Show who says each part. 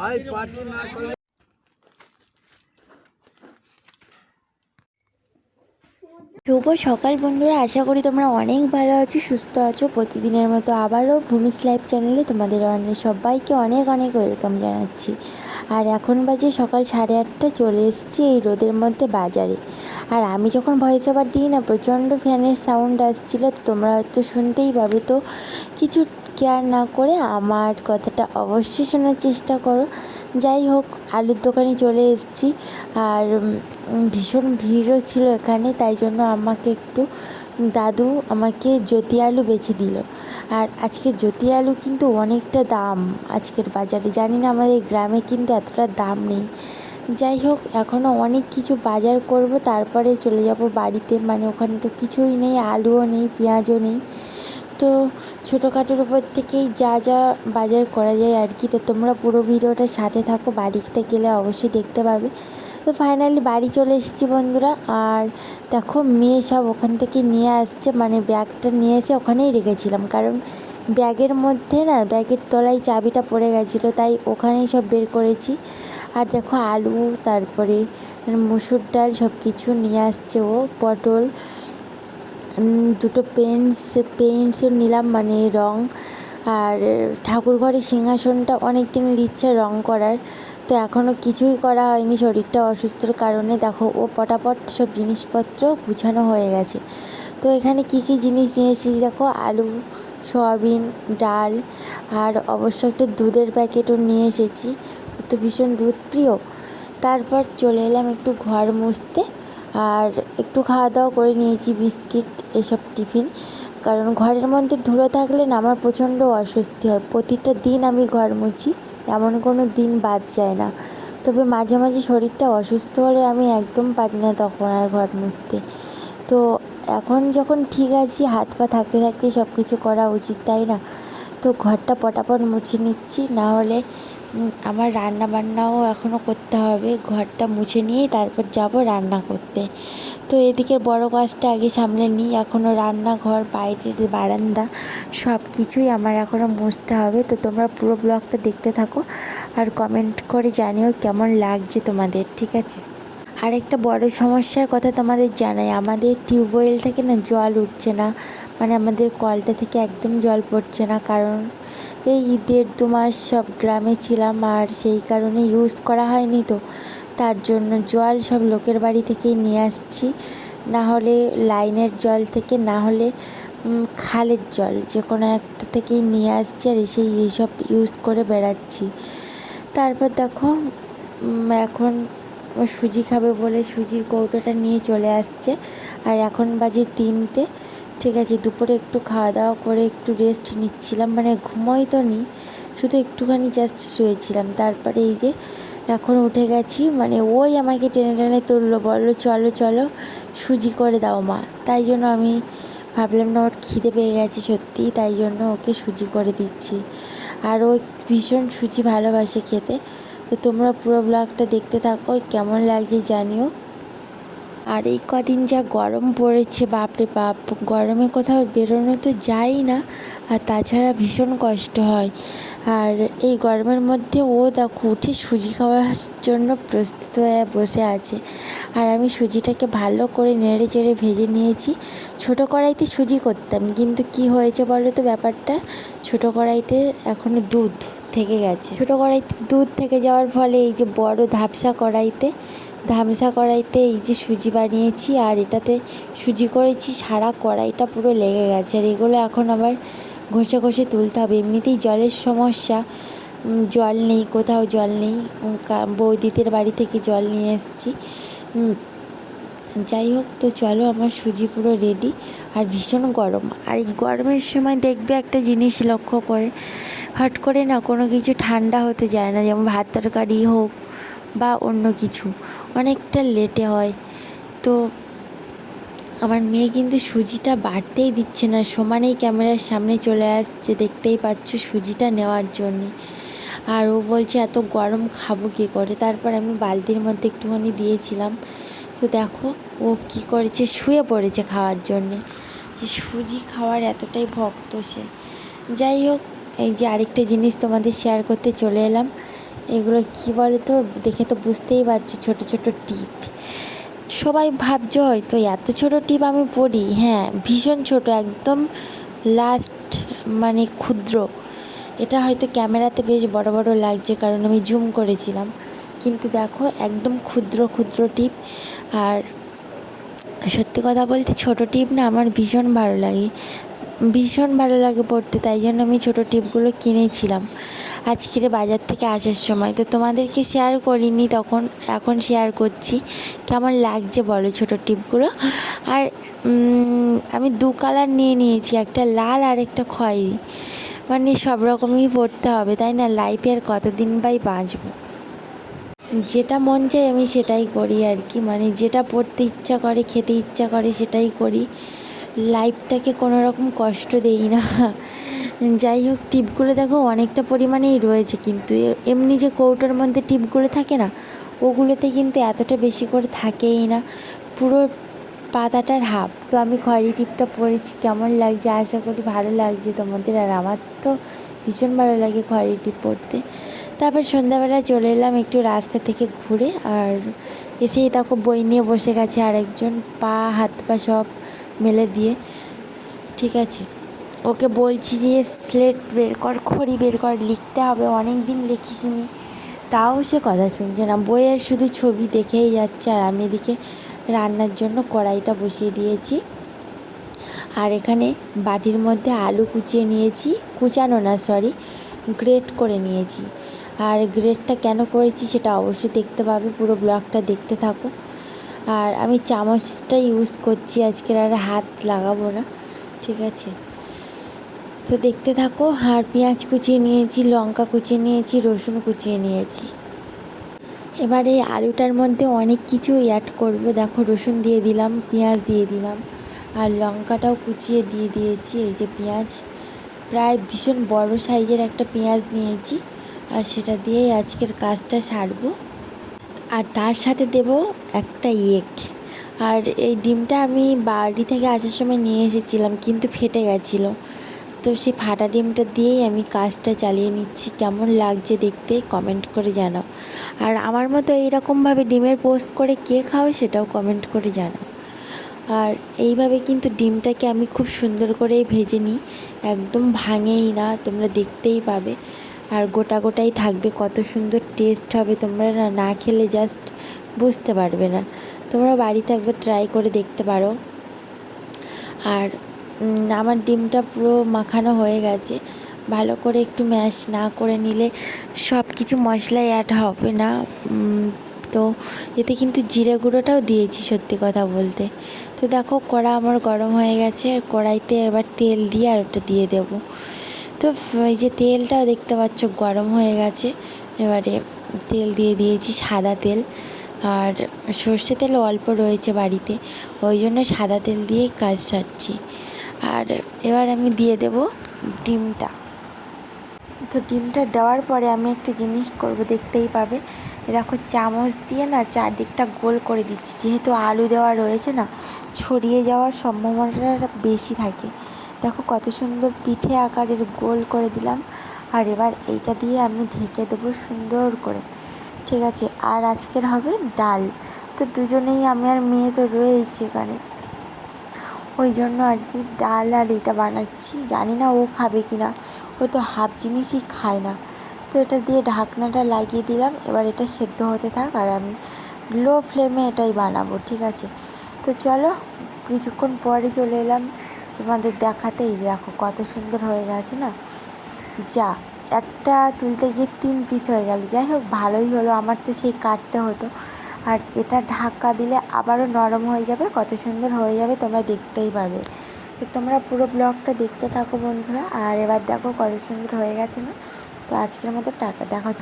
Speaker 1: ভাই পার্টি না করে।
Speaker 2: শুভ সকাল বন্ধুরা, আশা করি তোমরা অনেক ভালো আছো, সুস্থ আছো। প্রতিদিনের মতো আবারও ভূমিস লাইভ চ্যানেলে তোমাদের অনেক সবাইকে অনেক অনেক ওয়েলকাম জানাচ্ছি। আর এখন বাজে সকাল সাড়ে আটটা, চলে এসেছি এই রোদের মধ্যে বাজারে। আর আমি যখন ভয়েস ওভার দিই না, প্রচণ্ড ফ্যানের সাউন্ড আসছিল, তো তোমরা হয়তো শুনতেই পাবে। তো কিছু কেয়ার না করে আমার কথাটা অবশ্যই শোনার চেষ্টা করো। যাই হোক, আলুর দোকানে চলে এসেছি আর ভীষণ ভিড়ও ছিল এখানে, তাই জন্য আমাকে একটু দাদু আমাকে জ্যোতি আলু বেছে দিল। আর আজকে জ্যোতি আলু কিন্তু অনেকটা দাম, আজকের বাজারে। জানি না আমাদের গ্রামে কিন্তু এতটা দাম নেই। যাই হোক এখনও অনেক কিছু বাজার করব, তারপরে চলে যাব বাড়িতে। মানে ওখানে তো কিছুই নেই, আলুও নেই, পেঁয়াজও নেই। তো ছোটোখাটোর উপর থেকেই যা যা বাজার করা যায় আর কি। তো তোমরা পুরো ভিডিওটার সাথে থাকো, বাড়িতে গেলে অবশ্যই দেখতে পাবে। তো ফাইনালি বাড়ি চলে এসেছি বন্ধুরা। আর দেখো, মেয়ে সব ওখান থেকে নিয়ে আসছে মানে ব্যাগটা নিয়ে এসে ওখানেই রেখেছিলাম। কারণ ব্যাগের মধ্যে না, ব্যাগের তলায় চাবিটা পড়ে গেছিল, তাই ওখানেই সব বের করেছি। আর দেখো, আলু, তারপরে মুসুর ডাল সব কিছু নিয়ে আসছে ও, পটল দুটো পেন্টস পেন্টসও নিলাম মানে রং। আর ঠাকুর ঘরের সিংহাসনটা অনেক দিনের ইচ্ছা রং করার। তো এখনও কিছুই করা হয়নি, শরীরটা অসুস্থর কারণে। দেখো, ও পটাপট সব জিনিসপত্র গুছানো হয়ে গেছে। তো এখানে কি কি জিনিস নিয়ে এসেছি দেখো? আলু, সয়াবিন, ডাল, আর অবশ্য একটা দুধের প্যাকেটও নিয়ে এসেছি। তো ভীষণ দুধ প্রিয় তারপর চলে এলাম একটু ঘর মুছতে। আর একটু খাওয়া দাওয়া করে নিয়েছি, বিস্কিট, এসব টিফিন। কারণ ঘরের মধ্যে ধুলো থাকলে না আমার প্রচণ্ড অস্বস্তি হয়। প্রতিটা দিন আমি ঘর মুছি, এমন কোনো দিন বাদ যায় না। তবে মাঝে মাঝে শরীরটা অসুস্থ হলে আমি একদম পারি না তখন আর ঘর মুছতে। তো এখন যখন ঠিক আছি, হাত পা থাকতে থাকতে সব কিছু করা উচিত, তাই না? তো ঘরটা পটাপট মুছে নিচ্ছি, না হলে আমার রান্না বান্নাও এখনও করতে হবে। ঘরটা মুছে নিয়েই তারপর যাব রান্না করতে। তো এদিকে বড় কাজটা আগে সামলে নিই। এখনও রান্নাঘর বাইরের বারান্দা সব কিছুই আমার এখনও মুছতে হবে। তো তোমরা পুরো ব্লগটা দেখতে থাকো আর কমেন্ট করে জানিও কেমন লাগছে তোমাদের, ঠিক আছে? আর একটা বড় সমস্যার কথা তোমাদের জানাই। আমাদের টিউবওয়েল থেকে না জল উঠছে না। মানে আমাদের কলটা থেকে একদম জল পড়ছে না, কারণ এই দেড় দু মাস সব গ্রামে ছিলাম আর সেই কারণে ইউজ করা হয়নি তো। তার জন্য জল সব লোকের বাড়ি থেকেই নিয়ে আসছি। না হলে লাইনের জল থেকে, না হলে খালের জল যে কোনো একটা থেকেই নিয়ে আসছি আর এসে এইসব ইউজ করে বেড়াচ্ছি। তারপর দেখো এখন সুজি খাবে বলে সুজির কৌটোটা নিয়ে চলে আসছে। আর এখন বাজে তিনটে। ঠিক আছে, দুপুরে একটু খাওয়া দাওয়া করে একটু রেস্ট নিচ্ছিলাম মানে ঘুমোই তো নি, শুধু একটুখানি জাস্ট শুয়েছিলাম। তারপরে এই যে এখন উঠে গেছি মানে ওই আমাকে টেনে টেনে তুললো, বলল, চলো চলো, সুজি করে দাও মা। তাই জন্য আমি ভাবলাম না ওর খিদে পেয়ে গেছে সত্যি, তাই জন্য ওকে সুজি করে দিচ্ছি। আর ও ভীষণ সুজি ভালোবাসে খেতে। তো তোমরা পুরো ব্লগটা দেখতে থাকো, কেমন লাগছে জানিও। আর এই কদিন যা গরম পড়েছে, বাপরে বাপ, গরমে কোথাও বেরোনো তো যাই না, আর তাছাড়া ভীষণ কষ্ট হয়। আর এই গরমের মধ্যে ও দেখো, উঠে সুজি খাওয়ার জন্য প্রস্তুত হয়ে বসে আছে। আর আমি সুজিটাকে ভালো করে নেড়ে চেড়ে ভেজে নিয়েছি। ছোটো কড়াইতে সুজি করতাম, কিন্তু কি হয়েছে বলো তো ব্যাপারটা? ছোটো কড়াইতে এখনও দুধ থেকে গেছে। ছোটো কড়াইতে দুধ থেকে যাওয়ার ফলে এই যে বড় ধাপসা কড়াইতে ধামসা কড়াইতে এই যে সুজি বানিয়েছি আর এটাতে সুজি করেছি সারা কড়াইটা পুরো লেগে গেছে আর এগুলো এখন আবার ঘষে ঘষে তুলতে হবে। এমনিতেই জলের সমস্যা। জল নেই, কোথাও জল নেই। বৌদিদের বাড়ি থেকে জল নিয়ে এসেছি। যাই হোক, তো চলো আমার সুজি পুরো রেডি আর ভীষণ গরম। আর এই গরমের সময় দেখবে একটা জিনিস লক্ষ্য করে। হট করে না কোনো কিছু ঠান্ডা হতে যায় না, যেমন ভাত তরকারি হোক বা অন্য কিছু। অনেকটা লেটে হয়। তো আমার মেয়ে কিন্তু সুজিটা বাড়তেই দিচ্ছে না। সমানেই ক্যামেরার সামনে চলে আসছে, দেখতেই পাচ্ছ সুজিটা নেওয়ার জন্যে। আর ও বলছে, এত গরম খাব কী করে? তারপর আমি বালতির মধ্যে একটুখানি দিয়েছিলাম। তো দেখো ও কি করেছে, শুয়ে পড়েছে খাওয়ার জন্যে। যে সুজি খাওয়ার এতটাই ভক্ত সে। যাই হোক, এই যে আরেকটা জিনিস তোমাদের শেয়ার করতে চলে এলাম। এগুলো কী বলে তো দেখে তো বুঝতেই পারছ, ছোট ছোট টিপ। সবাই ভাবছে হয়তো, এত ছোট টিপ আমি পড়ি? হ্যাঁ ভীষণ ছোট, একদম লাস্ট মানে ক্ষুদ্র। এটা হয়তো ক্যামেরাতে বেশ বড় বড় লাগছে কারণ আমি জুম করেছিলাম। কিন্তু দেখো, একদম ক্ষুদ্র ক্ষুদ্র টিপ। আর সত্যি কথা বলতে ছোটো টিপ না আমার ভীষণ ভালো লাগে। ভীষণ ভালো লাগে পড়তে, তাই জন্য আমি ছোটো টিপগুলো কিনেছিলাম। আজকের বাজার থেকে আসার সময়। তো তোমাদেরকে শেয়ার করিনি, তখন, এখন শেয়ার করছি। কেমন লাগছে বলো ছোটো টিপগুলো? আর আমি দু কালার নিয়ে নিয়েছি, একটা লাল আর একটা খয়েরি। মানে সব রকমই পড়তে হবে, তাই না? লাইফে আর কতদিন বাই বাঁচবো? যেটা মন চায় আমি সেটাই করি আর কি। মানে যেটা পড়তে ইচ্ছা করে, খেতে ইচ্ছা করে সেটাই করি। লাইফটাকে কোনো রকম কষ্ট দেই না। যাই হোক, টিপগুলো দেখো অনেকটা পরিমাণেই রয়েছে, কিন্তু এমনি যে কৌটোর মধ্যে টিপগুলো থাকে না, ওগুলোতে কিন্তু এতটা বেশি করে থাকেই না। পুরো পাতাটার হাফ। তো আমি খয়েরি টিপটা পরেছি, কেমন লাগছে? আশা করি ভালো লাগছে তোমাদের, আর আমার তো ভীষণ ভালো লাগে খয়েরি টিপ পরতে তারপর সন্ধ্যাবেলা চলে এলাম একটু রাস্তা থেকে ঘুরে, আর এসেই দেখো বই নিয়ে বসে গেছে আরেকজন, পা, হাত পা সব মেলে দিয়ে, ঠিক আছে? ওকে বলছি যে স্লেট বের কর, খড়ি বের কর, লিখতে হবে অনেক দিন লিখিসনি। তাও সে কথা শুনছে না। বইয়ের শুধু ছবি দেখেই যাচ্ছে, আর আমি এদিকে রান্নার জন্য কড়াইটা বসিয়ে দিয়েছি। আর এখানে বাটির মধ্যে আলু কুচিয়ে নিয়েছি। কুচানো না সরি গ্রেট করে নিয়েছি। আর গ্রেটটা কেন করেছি সেটা অবশ্যই দেখতে পাবে, পুরো ব্লগটা দেখতে থাকো। আর আমি চামচটা ইউজ করছি আজকের, আর হাত লাগাবো না, ঠিক আছে? তো দেখতে থাকো, আর পেঁয়াজ কুচিয়ে নিয়েছি, লঙ্কা কুচিয়ে নিয়েছি, রসুন কুচিয়ে নিয়েছি। এবার এই আলুটার মধ্যে অনেক কিছু অ্যাড করব। দেখো, রসুন দিয়ে দিলাম, পেঁয়াজ দিয়ে দিলাম, আর লঙ্কাটাও কুচিয়ে দিয়ে দিয়েছি। এই যে পেঁয়াজ, প্রায় ভীষণ বড় সাইজের একটা পেঁয়াজ নিয়েছি, আর সেটা দিয়েই আজকের কাজটা সারবো। আর তার সাথে দেব একটা এগ। আর এই ডিমটা আমি বাড়ি থেকে আসার সময় নিয়ে এসেছিলাম, কিন্তু ফেটে গেছিল। তো সেই ফাটা ডিমটা দিয়েই আমি কাজটা চালিয়ে নিচ্ছি। কেমন লাগছে দেখতে কমেন্ট করে জানাও। আর আমার মতো এইরকমভাবে ডিমের পোস্ট করে কে খাও সেটাও কমেন্ট করে জানাও। আর এইভাবে কিন্তু ডিমটাকে আমি খুব সুন্দর করেই ভেজে নিই। একদম ভাঙেই না, তোমরা দেখতেই পাবে। আর গোটা গোটাই থাকবে, কত সুন্দর টেস্ট হবে। তোমরা না না খেলে জাস্ট বুঝতে পারবে না। তোমরা বাড়িতে একবার ট্রাই করে দেখতে পারো। আর আমার ডিমটা পুরো মাখানো হয়ে গেছে। ভালো করে একটু ম্যাশ না করে নিলে সব কিছু মশলা অ্যাড হবে না। তো এতে কিন্তু জিরে গুঁড়োটাও দিয়েছি সত্যি কথা বলতে। তো দেখো কড়া আমার গরম হয়ে গেছে কড়াইতে এবার তেল দিয়ে আর ওটা দিয়ে দেবো। তো এই যে তেলটাও দেখতে পাচ্ছ গরম হয়ে গেছে। এবারে তেল দিয়ে দিয়েছি সাদা তেল। আর সর্ষে তেল অল্প রয়েছে বাড়িতে, ওই জন্য সাদা তেল দিয়েই কাজ সারছি। আর এবার আমি দিয়ে দেব ডিমটা। তো ডিমটা দেওয়ার পরে আমি একটা জিনিস করব, দেখতেই পাবে। দেখো চামচ দিয়ে না চারদিকটা গোল করে দিচ্ছি। যেহেতু আলু দেওয়া রয়েছে না, ছড়িয়ে যাওয়ার সম্ভাবনাটা বেশি থাকে। দেখো কত সুন্দর পিঠে আকারের গোল করে দিলাম। আর এবার এইটা দিয়ে আমি ঢেকে দেবো সুন্দর করে। ঠিক আছে, আর আজকের হবে ডাল। তো দুজনেই আমি আর মেয়ে তো রয়েছে এখানে। ওই জন্য আর কি ডাল আর এটা বানাচ্ছি। জানি না ও খাবে কি না ও তো হাফ জিনিসই খায় না। তো এটা দিয়ে ঢাকনাটা লাগিয়ে দিলাম। এবার এটা সেদ্ধ হতে থাক আর আমি লো ফ্লেমে এটাই বানাবো। ঠিক আছে, তো চলো কিছুক্ষণ পরে চলে এলাম। তোমাদের দেখাতেই দেখো, কত সুন্দর হয়ে গেছে না? যা, একটা তুলতে গিয়ে তিন পিস হয়ে গেল। যাই হোক, ভালোই হলো, আমার তো সেই কাটতে হতো। আর এটা ঢাকা দিলে আবারও নরম হয়ে যাবে, কত সুন্দর হয়ে যাবে, তোমরা দেখতেই পাবে। তো তোমরা পুরো ব্লগটা দেখতে থাকো বন্ধুরা, আর এবার দেখো কত সুন্দর হয়ে গেছে না? তো আজকের মতো টাটা, দেখা